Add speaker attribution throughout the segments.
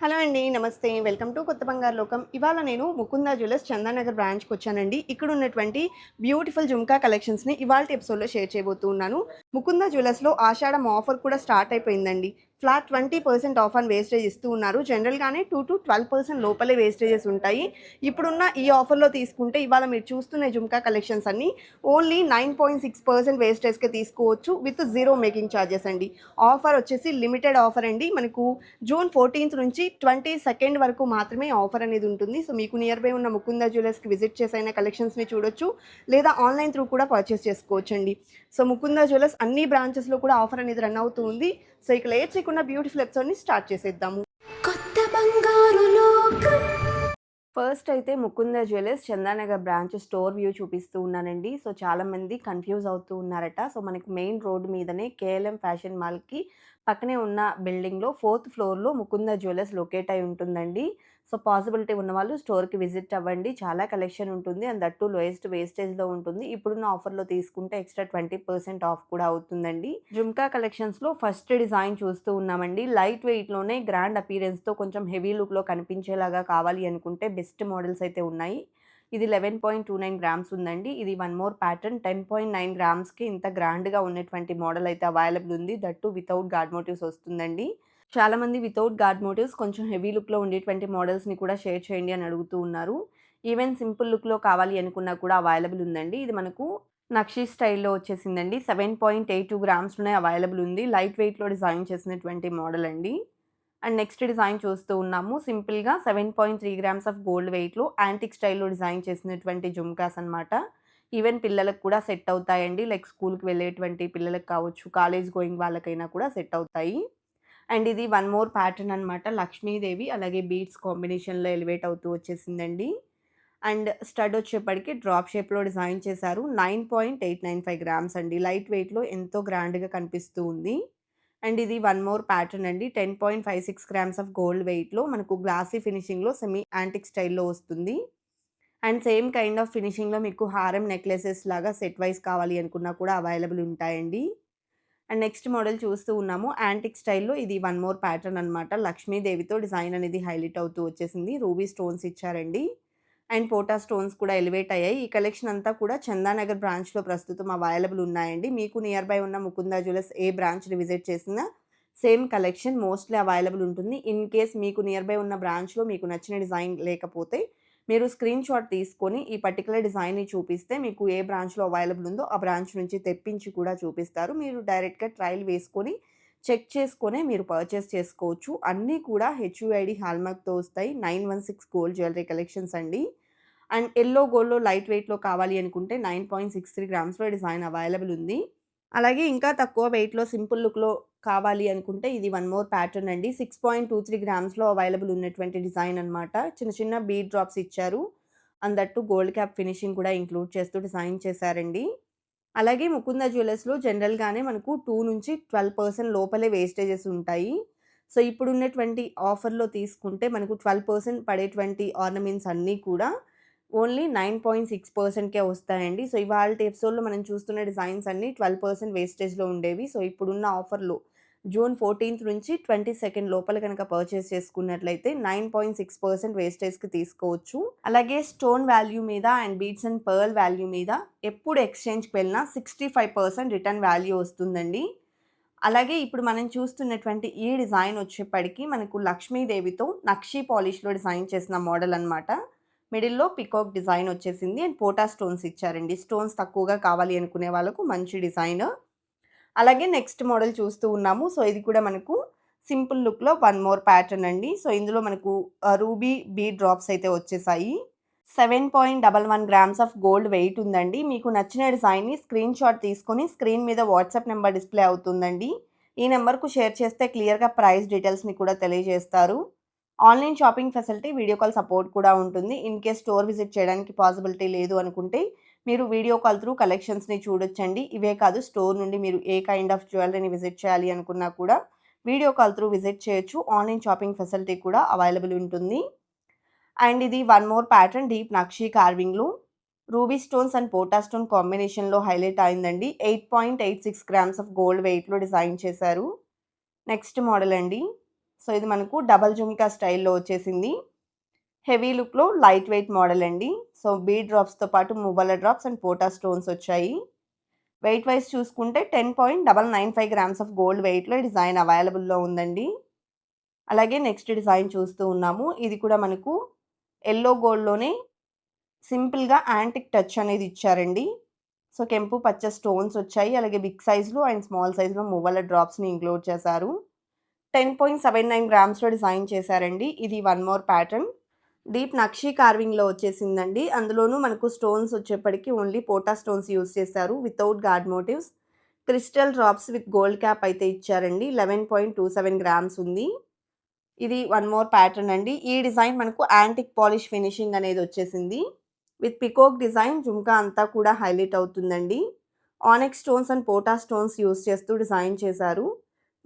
Speaker 1: Hello అండి నమస్తే. Welcome to కొత్త బంగారు లోకం. ఇవాళ నేను ముకుందా జ్యువెలర్స్ చందానగర్ బ్రాంచ్కి వచ్చానండి. ఇక్కడ ఉన్నటువంటి బ్యూటిఫుల్ జుమ్కా కలెక్షన్స్ని ఇవాళ ఎపిసోడ్లో షేర్ చేయబోతున్నాను ముకుందా జ్యువెలర్స్లో ఆషాఢం ఆఫర్ కూడా స్టార్ట్ అయిపోయిందండి. Flat twenty percent off on wastage ఇస్తూ ఉన్నారు. జనరల్గానే టూ టు ట్వెల్వ్ పర్సెంట్ లోపలే వేస్టేజెస్ ఉంటాయి. ఇప్పుడున్న ఈ ఆఫర్లో తీసుకుంటే ఇవాళ మీరు చూస్తున్న జుమ్కా కలెక్షన్స్ అన్ని only nine point six percent వేస్టేజ్కి తీసుకోవచ్చు విత్ జీరో మేకింగ్ ఛార్జెస్ అండి. ఆఫర్ వచ్చేసి లిమిటెడ్ ఆఫర్ అండి. మనకు జూన్ ఫోర్టీన్త్ నుంచి ట్వంటీ సెకండ్ వరకు మాత్రమే ఆఫర్ అనేది ఉంటుంది. సో మీకు నియర్ బై ఉన్న ముకుందా జ్యువెలర్స్కి విజిట్ చేసైన కలెక్షన్స్ని చూడొచ్చు. లేదా ఆన్లైన్ త్రూ కూడా పర్చేస్ చేసుకోవచ్చు అండి సో ముకుందా జ్యువెలర్స్ అన్ని బ్రాంచెస్లో కూడా ఆఫర్ అనేది రన్ అవుతూ ఉంది. సో ఇక లేచి చేయకుండా బ్యూటిఫుల్ ఎపిసోడ్ని స్టార్ట్ చేసేద్దాము.
Speaker 2: కొత్త బంగారు లోకం.
Speaker 1: ఫస్ట్ అయితే Mukunda jewellers Chandanagar branch store view చూపిస్తూ ఉన్నానండి సో చాలా మంది కన్ఫ్యూజ్ అవుతూ ఉన్నారట. సో మనకి మెయిన్ రోడ్ మీదనే కేఎల్ఎం ఫ్యాషన్ మాల్కి పక్కనే ఉన్న బిల్డింగ్లో ఫోర్త్ ఫ్లోర్లో ముకుంద జ్యువెలర్స్ లొకేట్ అయి ఉంటుందండి. సో పాసిబిలిటీ ఉన్న వాళ్ళు స్టోర్కి విజిట్ అవ్వండి. చాలా కలెక్షన్ ఉంటుంది. అండ్ దట్టు లోయెస్ట్ వేస్టేజ్లో ఉంటుంది. ఇప్పుడున్న ఆఫర్లో తీసుకుంటే ఎక్స్ట్రా ట్వంటీ పర్సెంట్ ఆఫ్ కూడా అవుతుందండి. జుమ్కా కలెక్షన్స్లో ఫస్ట్ డిజైన్ చూస్తూ ఉన్నామండి. లైట్ వెయిట్లోనే గ్రాండ్ అపీరెన్స్తో కొంచెం హెవీ లుక్లో కనిపించేలాగా కావాలి అనుకుంటే బెస్ట్ మోడల్స్ అయితే ఉన్నాయి. ఇది eleven point two nine grams ఉందండి. ఇది one more pattern. Ten point nine గ్రామ్స్కి ఇంత గ్రాండ్గా ఉన్నటువంటి మోడల్ అయితే అవైలబుల్ ఉంది. దట్టు వితౌట్ గాడ్ మోటివ్స్ వస్తుందండి. చాలా మంది వితౌట్ గాడ్ మోటివ్స్ కొంచెం హెవీ లుక్లో ఉండేటువంటి మోడల్స్ని కూడా షేర్ చేయండి అని అడుగుతూ ఉన్నారు. ఈవెన్ సింపుల్ లుక్లో కావాలి అనుకున్నా కూడా అవైలబుల్ ఉందండి. ఇది మనకు నక్షి స్టైల్లో వచ్చేసిందండి. సెవెన్ పాయింట్ ఎయిట్ టూ గ్రామ్స్లోనే అవైలబుల్ ఉంది. లైట్ వెయిట్లో డిజైన్ చేసినటువంటి మోడల్ అండి. అండ్ నెక్స్ట్ డిజైన్ చూస్తూ ఉన్నాము. సింపుల్గా seven point three grams of gold వెయిట్లో యాంటిక్ స్టైల్లో డిజైన్ చేసినటువంటి జుమ్కాస్ అనమాట ఈవెన్ పిల్లలకు కూడా సెట్ అవుతాయండి. లైక్ స్కూల్కి వెళ్ళేటువంటి పిల్లలకు కావచ్చు కాలేజ్ గోయింగ్ వాళ్ళకైనా కూడా సెట్ అవుతాయి. అండ్ ఇది వన్ మోర్ ప్యాటర్న్ అనమాట లక్ష్మీదేవి అలాగే బీడ్స్ కాంబినేషన్లో ఎలివేట్ అవుతూ వచ్చేసిందండి. అండ్ స్టడ్ వచ్చేప్పటికి డ్రాప్ షేప్లో డిజైన్ చేశారు. Nine point eight nine five grams అండి. లైట్ వెయిట్లో ఎంతో గ్రాండ్గా కనిపిస్తూ ఉంది. అండ్ ఇది వన్ మోర్ ప్యాటర్న్ అండి. Ten point five six grams of gold వెయిట్లో మనకు గ్లాసీ ఫినిషింగ్లో సెమీ యాంటిక్ స్టైల్లో వస్తుంది. అండ్ సేమ్ కైండ్ ఆఫ్ ఫినిషింగ్లో మీకు హారం నెక్లెసెస్ లాగా సెట్ వైజ్ కావాలి అనుకున్నా కూడా అవైలబుల్ ఉంటాయండి. అండ్ నెక్స్ట్ మోడల్ చూస్తూ ఉన్నాము. యాంటిక్ స్టైల్లో ఇది వన్ మోర్ ప్యాటర్న్ అనమాట లక్ష్మీదేవితో డిజైన్ అనేది హైలైట్ అవుతూ వచ్చేసింది. రూబీ స్టోన్స్ ఇచ్చారండి. అండ్ పోటా స్టోన్స్ కూడా ఎలివేట్ అయ్యాయి. ఈ కలెక్షన్ అంతా కూడా చందానగర్ బ్రాంచ్లో ప్రస్తుతం అవైలబుల్ ఉన్నాయండి. మీకు నియర్ బై ఉన్న ముకుందా జ్యువెలర్స్ ఏ బ్రాంచ్ని విజిట్ చేసినా సేమ్ కలెక్షన్ మోస్ట్లీ అవైలబుల్ ఉంటుంది. ఇన్ కేస్ మీకు నియర్ బై ఉన్న బ్రాంచ్లో మీకు నచ్చిన డిజైన్ లేకపోతే మీరు స్క్రీన్ షాట్ తీసుకొని ఈ పర్టికులర్ డిజైన్ని చూపిస్తే మీకు ఏ బ్రాంచ్లో అవైలబుల్ ఉందో ఆ బ్రాంచ్ నుంచి తెప్పించి కూడా చూపిస్తారు. మీరు డైరెక్ట్గా ట్రయల్ వేసుకొని చెక్ చేసుకునే మీరు పర్చేస్ చేసుకోవచ్చు. అన్నీ కూడా హెచ్యుఐడి హాల్మార్క్తో వస్తాయి. Nine one six gold jewellery collections అండి. అండ్ ఎల్లో గోల్డ్లో లైట్ వెయిట్లో కావాలి అనుకుంటే నైన్ పాయింట్ సిక్స్ త్రీ గ్రామ్స్లో డిజైన్ అవైలబుల్ ఉంది. అలాగే ఇంకా తక్కువ వెయిట్లో సింపుల్ లుక్లో కావాలి అనుకుంటే ఇది వన్ మోర్ ప్యాటర్న్ అండి. సిక్స్ పాయింట్ టూ త్రీ గ్రామ్స్లో అవైలబుల్ ఉన్నటువంటి డిజైన్ అనమాట చిన్న చిన్న బీడ్ డ్రాప్స్ ఇచ్చారు. అందట్టు గోల్డ్ క్యాప్ ఫినిషింగ్ కూడా ఇంక్లూడ్ చేస్తూ డిజైన్ చేశారండి. అలాగే ముకుంద జ్యువెలర్స్లో జనరల్గానే మనకు టూ నుంచి ట్వెల్వ్ పర్సెంట్ లోపలే వేస్టేజెస్ ఉంటాయి. సో ఇప్పుడు ఉన్నటువంటి ఆఫర్లో తీసుకుంటే మనకు ట్వెల్వ్ పర్సెంట్ పడేటువంటి ఆర్నమెంట్స్ అన్నీ కూడా ఓన్లీ నైన్ పాయింట్ సిక్స్ పర్సెంట్కే వస్తాయండి. సో ఇవాళ ఎపిసోడ్లో మనం చూస్తున్న డిజైన్స్ అన్నీ ట్వెల్వ్ పర్సెంట్ వేస్టేజ్లో ఉండేవి. సో ఇప్పుడున్న ఆఫర్లో జూన్ ఫోర్టీన్త్ నుంచి ట్వంటీ సెకండ్ లోపల కనుక పర్చేస్ చేసుకున్నట్లయితే నైన్ పాయింట్ సిక్స్ పర్సెంట్ వేస్టేజ్కి తీసుకోవచ్చు. అలాగే స్టోన్ వాల్యూ మీద and beads and pearl value మీద ఎప్పుడు ఎక్స్చేంజ్కి వెళ్ళినా sixty five percent return value వస్తుందండి. అలాగే ఇప్పుడు మనం చూస్తున్నటువంటి ఈ డిజైన్ వచ్చేప్పటికి మనకు లక్ష్మీదేవితో నక్షీ పాలిష్లో డిజైన్ చేసిన మోడల్ అనమాట మిడిల్లో పికాక్ డిజైన్ వచ్చేసింది అండ్ పోటా స్టోన్స్ ఇచ్చారండి. స్టోన్స్ తక్కువగా కావాలి అనుకునే వాళ్ళకు మంచి డిజైన్. అలాగే నెక్స్ట్ మోడల్ చూస్తూ ఉన్నాము. సో ఇది కూడా మనకు సింపుల్ లుక్లో వన్ మోర్ ప్యాటర్న్ అండి. సో ఇందులో మనకు రూబీ బీ డ్రాప్స్ అయితే వచ్చేసాయి. Seven point double one grams of gold weight ఉందండి. మీకు నచ్చిన డిజైన్ని స్క్రీన్ షాట్ తీసుకొని స్క్రీన్ మీద వాట్సాప్ నెంబర్ డిస్ప్లే అవుతుందండి. ఈ నెంబర్కు షేర్ చేస్తే క్లియర్గా ప్రైస్ డీటెయిల్స్ని కూడా తెలియజేస్తారు. Online shopping facility video call support కూడా ఉంటుంది. ఇన్ కేస్ స్టోర్ విజిట్ చేయడానికి పాసిబిలిటీ లేదు అనుకుంటే మీరు వీడియో కాల్ త్రూ కలెక్షన్స్ని చూడొచ్చండి. ఇవే కాదు స్టోర్ నుండి మీరు ఏ కైండ్ ఆఫ్ జ్యువెలరీని విజిట్ చేయాలి అనుకున్నా కూడా వీడియో కాల్ త్రూ విజిట్ చేయొచ్చు. ఆన్లైన్ షాపింగ్ ఫెసిలిటీ కూడా అవైలబుల్ ఉంటుంది. అండ్ ఇది one more pattern deep nakshi కార్వింగ్లో. Ruby stones and పోటా స్టోన్ కాంబినేషన్లో హైలైట్ అయిందండి. Eight point eight six grams of gold వెయిట్లో డిజైన్ చేశారు. నెక్స్ట్ మోడల్ అండి. సో ఇది మనకు డబల్ జుమ్కా స్టైల్‌లో వచ్చేసింది. హెవీ లుక్‌లో లైట్ వెయిట్ మోడల్ అండి. సో బీ డ్రాప్స్‌తో పాటు మువ్వల డ్రాప్స్ అండ్ పోటా స్టోన్స్ వచ్చాయి. వెయిట్ వైస్ చూసుకుంటే 10.995 గ్రామ్స్ ఆఫ్ గోల్డ్ వెయిట్‌లో డిజైన్ అవైలబుల్‌లో ఉందండి. అలాగే నెక్స్ట్ డిజైన్ చూస్తూ ఉన్నాము. ఇది కూడా మనకు ఎల్లో గోల్డ్‌లోనే సింపుల్‌గా యాంటిక్ టచ్ అనేది ఇచ్చారండి. సో కెంపు పచ్చ స్టోన్స్ వచ్చాయి. అలాగే బిగ్ సైజ్‌లో అండ్ స్మాల్ సైజ్‌లో మువ్వల డ్రాప్స్‌ని ఇంక్లూడ్ చేశారు. 10.79 గ్రామ్స్‌లో డిజైన్ చేశారండి. ఇది one more pattern. Deep nakshi కార్వింగ్‌లో వచ్చేసిందండి. అందులోనూ మనకు స్టోన్స్ వచ్చేప్పటికి ఓన్లీ పోటా స్టోన్స్ యూజ్ చేశారు. Without guard motives. Crystal drops with gold cap అయితే ఇచ్చారండి. 11.27 గ్రామ్స్ ఉంది. ఇది వన్ మోర్ ప్యాటర్న్ అండి. ఈ డిజైన్ మనకు యాంటిక్ పాలిష్ ఫినిషింగ్ అనేది వచ్చేసింది. విత్ పికోక్ డిజైన్ జుమ్కా అంతా కూడా హైలైట్ అవుతుందండి. ఆనెక్ స్టోన్స్ అండ్ పోటా స్టోన్స్ యూజ్ చేస్తూ డిజైన్ చేశారు.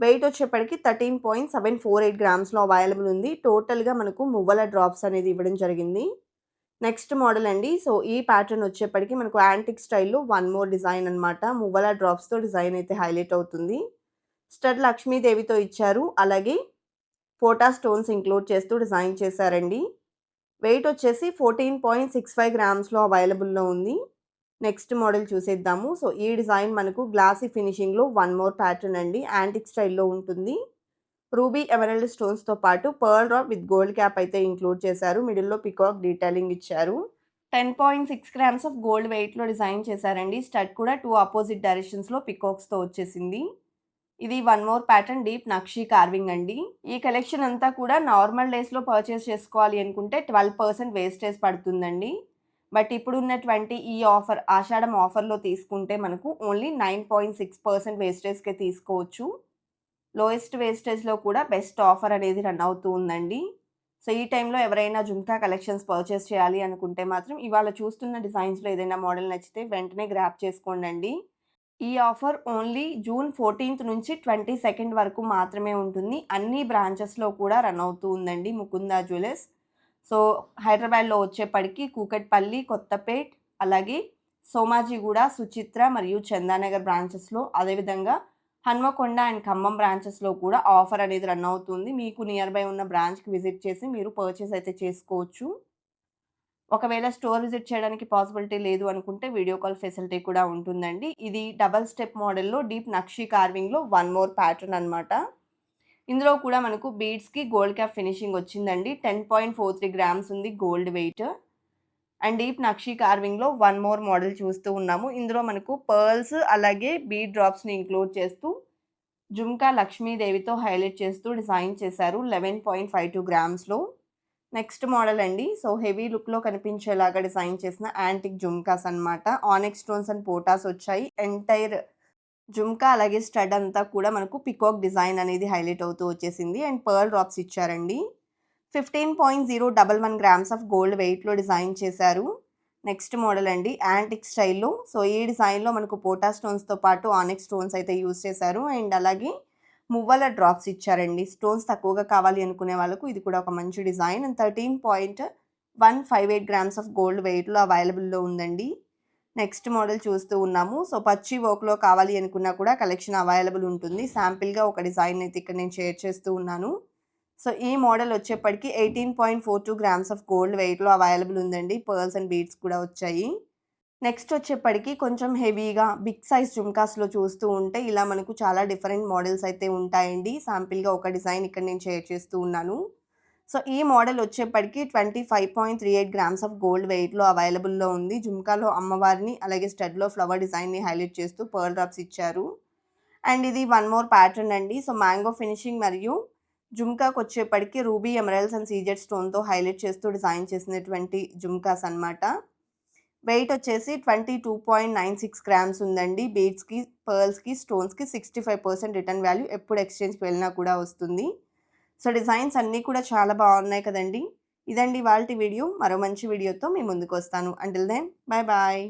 Speaker 1: వెయిట్ వచ్చేప్పటికి 13.748 గ్రామ్స్‌లో అవైలబుల్ ఉంది. టోటల్‌గా మనకు మువ్వల డ్రాప్స్ అనేది ఇవ్వడం జరిగింది. నెక్స్ట్ మోడల్ అండి. సో ఈ ప్యాటర్న్ వచ్చేప్పటికి మనకు యాంటిక్ స్టైల్‌లో వన్ మోర్ డిజైన్ అన్నమాట. మువ్వల డ్రాప్స్‌తో డిజైన్ అయితే హైలైట్ అవుతుంది. స్టడ్ లక్ష్మీదేవితో ఇచ్చారు. అలాగే ఫోటా స్టోన్స్ ఇంక్లూడ్ చేస్తూ డిజైన్ చేశారండి. వెయిట్ వచ్చేసి 14.65 గ్రామ్స్‌లో అవైలబుల్‌లో ఉంది. నెక్స్ట్ మోడల్ చూసేద్దాము. సో ఈ డిజైన్ మనకు గ్లాసీ ఫినిషింగ్‌లో వన్ మోర్ ప్యాటర్న్ అండి. యాంటిక్ స్టైల్‌లో ఉంటుంది. రూబీ ఎమరల్డ్ స్టోన్స్‌తో పాటు pearl drop with gold cap అయితే ఇంక్లూడ్ చేశారు. మిడిల్‌లో పికాక్ డీటెయిలింగ్ ఇచ్చారు. 10.6 గ్రామ్స్ ఆఫ్ గోల్డ్ వెయిట్‌లో డిజైన్ చేశారండి. స్టడ్ కూడా టూ ఆపోజిట్ డైరెక్షన్స్‌లో పికాక్స్‌తో వచ్చేసింది. ఇది one more pattern deep nakshi carving అండి. ఈ కలెక్షన్ అంతా కూడా నార్మల్ డేస్‌లో పర్చేస్ చేసుకోవాలి అనుకుంటే 12% వేస్టేజ్ పడుతుందండి. బట్ ఇప్పుడున్నటువంటి ఈ ఆఫర్ ఆషాఢం ఆఫర్‌లో తీసుకుంటే మనకు ఓన్లీ 9.6% వేస్టేజ్‌కే తీసుకోవచ్చు. లోయెస్ట్ వేస్టేజ్‌లో కూడా బెస్ట్ ఆఫర్ అనేది రన్ అవుతూ ఉందండి. సో ఈ టైంలో ఎవరైనా జుమ్కా కలెక్షన్స్ పర్చేస్ చేయాలి అనుకుంటే మాత్రం ఇవాళ చూస్తున్న డిజైన్స్‌లో ఏదైనా మోడల్ నచ్చితే వెంటనే గ్రాప్ చేసుకోండి ఈ ఆఫర్ ఓన్లీ జూన్ 14థ్ నుంచి 22nd వరకు మాత్రమే ఉంటుంది. అన్ని బ్రాంచెస్‌లో కూడా రన్ అవుతూ ఉందండి ముకుందా జ్యువెలర్స్. సో హైదరాబాద్‌లో వచ్చేప్పటికి కూకట్పల్లి, కొత్తపేట్ అలాగే సోమాజిగూడ, సుచిత్ర మరియు చందానగర్ బ్రాంచెస్‌లో అదేవిధంగా హన్మకొండ అండ్ ఖమ్మం బ్రాంచెస్‌లో కూడా ఆఫర్ అనేది రన్ అవుతుంది. మీకు నియర్ బై ఉన్న బ్రాంచ్‌కి విజిట్ చేసి మీరు పర్చేస్ అయితే చేసుకోవచ్చు. ఒకవేళ స్టోర్ విజిట్ చేయడానికి పాసిబిలిటీ లేదు అనుకుంటే వీడియో కాల్ ఫెసిలిటీ కూడా ఉంటుందండి. ఇది డబుల్ స్టెప్ మోడల్‌లో డీప్ నక్షి కార్వింగ్‌లో వన్ మోర్ ప్యాటర్న్ అన్నమాట. ఇందులో కూడా మనకు బీడ్స్‌కి గోల్డ్ క్యాప్ ఫినిషింగ్ వచ్చిందండి. 10.43 గ్రామ్స్ ఉంది gold weight. And deep nakshi కార్వింగ్‌లో one more model చూస్తూ ఉన్నాము. ఇందులో మనకు పర్ల్స్ అలాగే బీడ్ డ్రాప్స్‌ని ఇంక్లూడ్ చేస్తూ జుమ్కా లక్ష్మీదేవితో హైలైట్ చేస్తూ డిజైన్ చేశారు. 11.52 గ్రామ్స్‌లో. నెక్స్ట్ మోడల్ అండి. సో హెవీ లుక్‌లో కనిపించేలాగా డిజైన్ చేసిన యాంటిక్ జుమ్కాస్ అన్నమాట. ఆనెక్ స్టోన్స్ అండ్ పోటాస్ వచ్చాయి. ఎంటైర్ జుమ్కా అలాగే స్టడ్ అంతా కూడా మనకు పికాక్ డిజైన్ అనేది హైలైట్ అవుతూ వచ్చేసింది. అండ్ పర్ల్ డ్రాప్స్ ఇచ్చారండి. 15.011 గ్రామ్స్ ఆఫ్ గోల్డ్ వెయిట్‌లో డిజైన్ చేశారు. నెక్స్ట్ మోడల్ అండి. యాంటిక్ స్టైల్‌లో సో ఈ డిజైన్‌లో మనకు పోటా స్టోన్స్‌తో పాటు ఆనెక్స్ స్టోన్స్ అయితే యూజ్ చేశారు. అండ్ అలాగే మువ్వల డ్రాప్స్ ఇచ్చారండి. స్టోన్స్ తక్కువగా కావాలి అనుకునే వాళ్ళకు ఇది కూడా ఒక మంచి design. And 13.158 grams of gold వెయిట్‌లో అవైలబుల్‌లో ఉందండి. నెక్స్ట్ మోడల్ చూస్తూ ఉన్నాము. సో పచ్చి వర్క్‌లో కావాలి అనుకున్నా కూడా కలెక్షన్ అవైలబుల్ ఉంటుంది. శాంపిల్‌గా ఒక డిజైన్ అయితే ఇక్కడ నేను షేర్ చేస్తూ ఉన్నాను. సో ఈ మోడల్ వచ్చేప్పటికి 18.42 గ్రామ్స్ ఆఫ్ గోల్డ్ వెయిట్‌లో అవైలబుల్ ఉందండి. పర్ల్స్ అండ్ బీడ్స్ కూడా వచ్చాయి. నెక్స్ట్ వచ్చేప్పటికి కొంచెం హెవీగా బిగ్ సైజ్ జుమ్కాస్‌లో చూస్తూ ఉంటే ఇలా మనకు చాలా డిఫరెంట్ మోడల్స్ అయితే ఉంటాయండి. శాంపిల్‌గా ఒక డిజైన్ ఇక్కడ నేను షేర్ చేస్తూ ఉన్నాను. సో ఈ మోడల్ వచ్చేప్పటికి 25.38 గ్రామ్స్ ఆఫ్ గోల్డ్ వెయిట్‌లో అవైలబుల్‌లో ఉంది. జుమ్కాలో అమ్మవారిని అలాగే స్టడ్‌లో ఫ్లవర్ డిజైన్‌ని హైలైట్ చేస్తూ పర్ల్ డ్రాప్స్ ఇచ్చారు. అండ్ ఇది వన్ మోర్ ప్యాటర్న్ అండి. సో మ్యాంగో ఫినిషింగ్ మరియు జుమ్కాకు వచ్చేప్పటికి రూబీ ఎమరల్స్ అండ్ సీజెడ్ స్టోన్‌తో హైలైట్ చేస్తూ డిజైన్ చేసినటువంటి జుమ్కాస్ అన్నమాట. వెయిట్ వచ్చేసి 22.96 గ్రామ్స్ ఉందండి. బీడ్స్‌కి, పర్ల్స్‌కి, స్టోన్స్‌కి 65% రిటర్న్ వాల్యూ ఎప్పుడు ఎక్స్‌చేంజ్‌కి వెళ్ళినా కూడా వస్తుంది. సో డిజైన్స్ అన్నీ కూడా చాలా బాగున్నాయి కదండీ! ఇదండి వాళ్ళ వీడియో. మరో మంచి వీడియోతో మీ ముందుకొస్తాను. Until then bye bye.